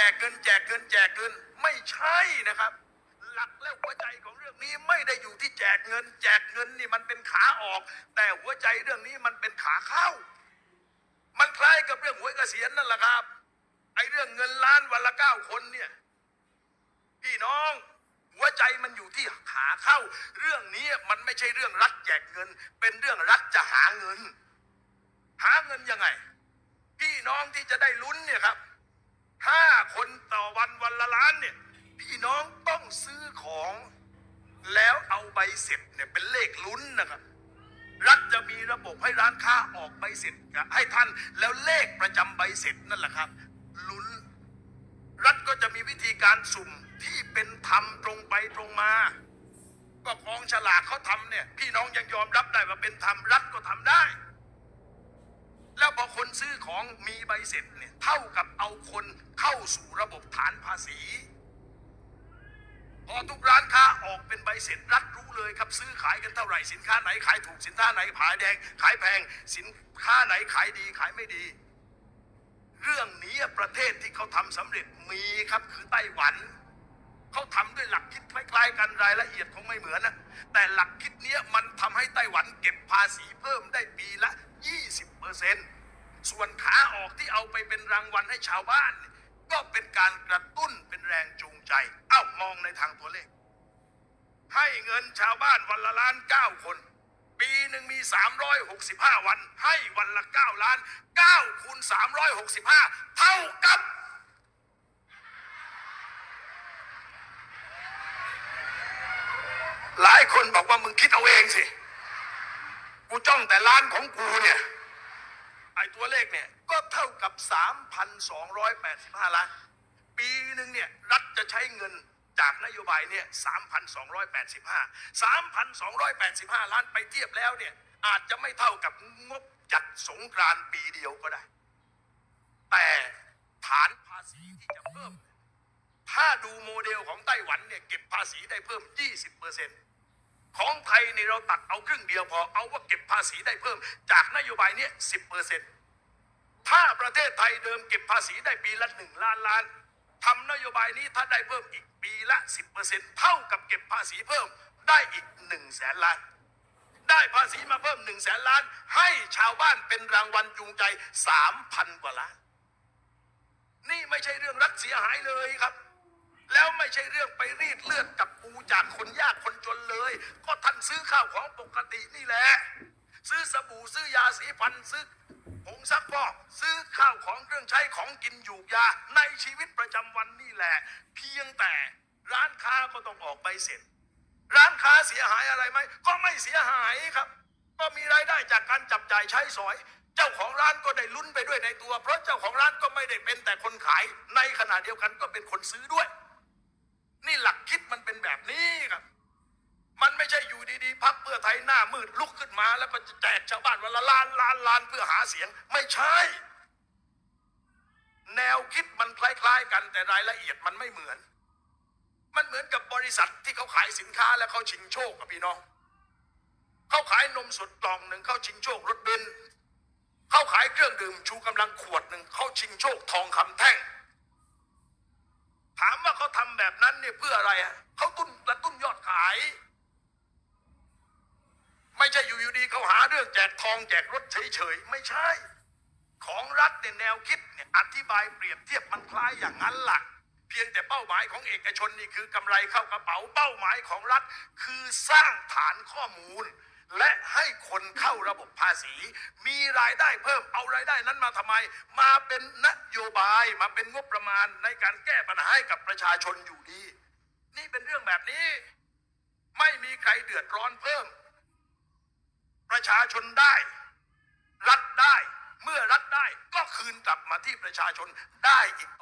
แจกเงินแจกเงินแจกเงินไม่ใช่นะครับ หลักและหัวใจของเรื่องนี้ไม่ได้อยู่ที่แจกเงิน แจกเงินนี่มันเป็นขาออก แต่หัวใจเรื่องนี้มันเป็นขาเข้า มันคล้ายกับเรื่องหวยเกษียณนั่นแหละครับ ไอ้เรื่องเงินล้านวันละเก้าคนเนี่ยพี่น้องหัวใจมันอยู่ที่ขาเข้า เรื่องนี้มันไม่ใช่เรื่องรัฐแจกเงิน เป็นเรื่องรัฐจะหาเงิน หาเงินยังไง พี่น้องที่จะได้ลุ้นเนี่ยครับ ห้าคนต่อวันวันละล้านเนี่ยพี่น้องต้องซื้อของแล้วเอาใบเสร็จเนี่ยเป็นเลขลุ้นนะครับ รัฐจะมีระบบให้ร้านค้าออกใบเสร็จให้ท่านแล้วเลขประจำใบเสร็จนั่นแหละครับลุ้น รัฐก็จะมีวิธีการสุ่มที่เป็นธรรมตรงไปตรงมา ก็กองฉลากเขาทำเนี่ยพี่น้องยังยอมรับได้ว่าเป็นธรรมรัฐก็ทำได้ แล้วพอคนซื้อของมีใบเสร็จเนี่ยเท่ากับเอาคนเข้าสู่ระบบฐานภาษีพอทุกร้านค้าออกเป็นใบเสร็จรัฐรู้เลยครับซื้อขายกันเท่าไหร่สินค้าไหนขายถูกสินค้าไหนขายแดง ขายแพง สินค้าไหนขายดีขายไม่ดี เรื่องนี้ประเทศที่เขาทำสำเร็จมีครับคือไต้หวันเขาทำด้วยหลักคิดคล้ายๆกันรายละเอียดคงไม่เหมือนนะแต่หลักคิดนี้มันทำให้ไต้หวันเก็บภาษีเพิ่มได้ปีละ 20เปอร์เซ็นต์ ส่วนขาออกที่เอาไปเป็นรางวัลให้ชาวบ้าน ก็เป็นการกระตุ้นเป็นแรงจูงใจ เอ้ามองในทางตัวเลข ให้เงินชาวบ้านวันละล้านเก้าคน ปีหนึ่งมี 365 วัน ให้วันละ 9 ล้าน9คูณ365 เท่ากับหลายคนบอกว่ามึงคิดเอาเองสิ กูจ้องแต่ล้านของกูเนี่ย ไอ้ตัวเลขเนี่ยก็เท่ากับ 3,285 ล้าน ปีหนึ่งเนี่ยรัฐจะใช้เงินจากนโยบายเนี่ย 3,285 3,285 ล้านไปเทียบแล้วเนี่ยอาจจะไม่เท่ากับงบจัดสงกรานปีเดียวก็ได้ แต่ฐานภาษีที่จะเพิ่ม ถ้าดูโมเดลของไต้หวันเนี่ยเก็บภาษีได้เพิ่ม 20% ของไทยเนี่ยเราตัดเอาครึ่งเดียวพอเอาว่าเก็บภาษีได้เพิ่ม จากนโยบายเนี่ย10%ถ้าประเทศไทยเดิมเก็บภาษีได้ปีละหนึ่งล้านล้านทำนโยบายนี้ถ้าได้เพิ่มอีกปีละ10%เปอร์เซ็นเท่ากับเก็บภาษีเพิ่มได้อีก1แสนล้าน ได้ภาษีมาเพิ่ม1แสนล้าน ให้ชาวบ้านเป็นรางวัลจูงใจ3,000กว่าล้าน นี่ไม่ใช่เรื่องรัฐเสียหายเลยครับ แล้วไม่ใช่เรื่องไปรีดเลือด คนยากคนจนเลย ก็ท่านซื้อข้าวของปกตินี่แหละ ซื้อสบู่ซื้อยาสีฟันซื้อผงซักฟอกซื้อข้าวของเครื่องใช้ของกินอยู่ยาในชีวิตประจำวันนี่แหละ เพียงแต่ร้านค้าก็ต้องออกใบเสร็จ ร้านค้าเสียหายอะไรไหมก็ไม่เสียหายครับ ก็มีรายได้จากการจับจ่ายใช้สอย เจ้าของร้านก็ได้ลุ้นไปด้วยในตัว เพราะเจ้าของร้านก็ไม่ได้เป็นแต่คนขายในขณะเดียวกันก็เป็นคนซื้อด้วย นี่หลักคิดมันเป็นแบบนี้ครับ มันไม่ใช่อยู่ดีๆพักเพื่อไทยหน้ามืดลุกขึ้นมา แล้วก็จะแจกชาวบ้านวันละล้านล้านล้านเพื่อหาเสียง ไม่ใช่ แนวคิดมันคล้ายๆ กันแต่รายละเอียดมันไม่เหมือน มันเหมือนกับบริษัทที่เขาขายสินค้าแล้วเขาชิงโชคกับพี่น้องเขาขายนมสดกล่องหนึ่งเขาชิงโชครถเบนซ์เขาขายเครื่องดื่มชูกำลังขวดหนึ่งเขาชิงโชคทองคำแท่ง เขาทำแบบนั้นเนี่ยเพื่ออะไรอะเขาตุ้นกระตุ้นยอดขาย ไม่ใช่อยู่ๆดีเขาหาเรื่องแจกทองแจกรถเฉยๆไม่ใช่ ของรัฐเนี่ยแนวคิดเนี่ยอธิบายเปรียบเทียบมันคล้ายอย่างนั้นหลักเพียงแต่เป้าหมายของเอกชนนี่คือกำไรเข้ากระเป๋าเป้าหมายของรัฐ คือสร้างฐานข้อมูล และให้คนเข้าระบบภาษี มีรายได้เพิ่มเอารายได้นั้นมาทำไม มาเป็นนโย บายมาเป็นงบประมาณในการแก้ปัญหาให้กับประชาชนอยู่ดี นี่เป็นเรื่องแบบนี้ ไม่มีใครเดือดร้อนเพิ่ม ประชาชนได้ รัฐได้ เมื่อรัฐได้ก็คืนกลับมาที่ประชาชนได้อีกต่อ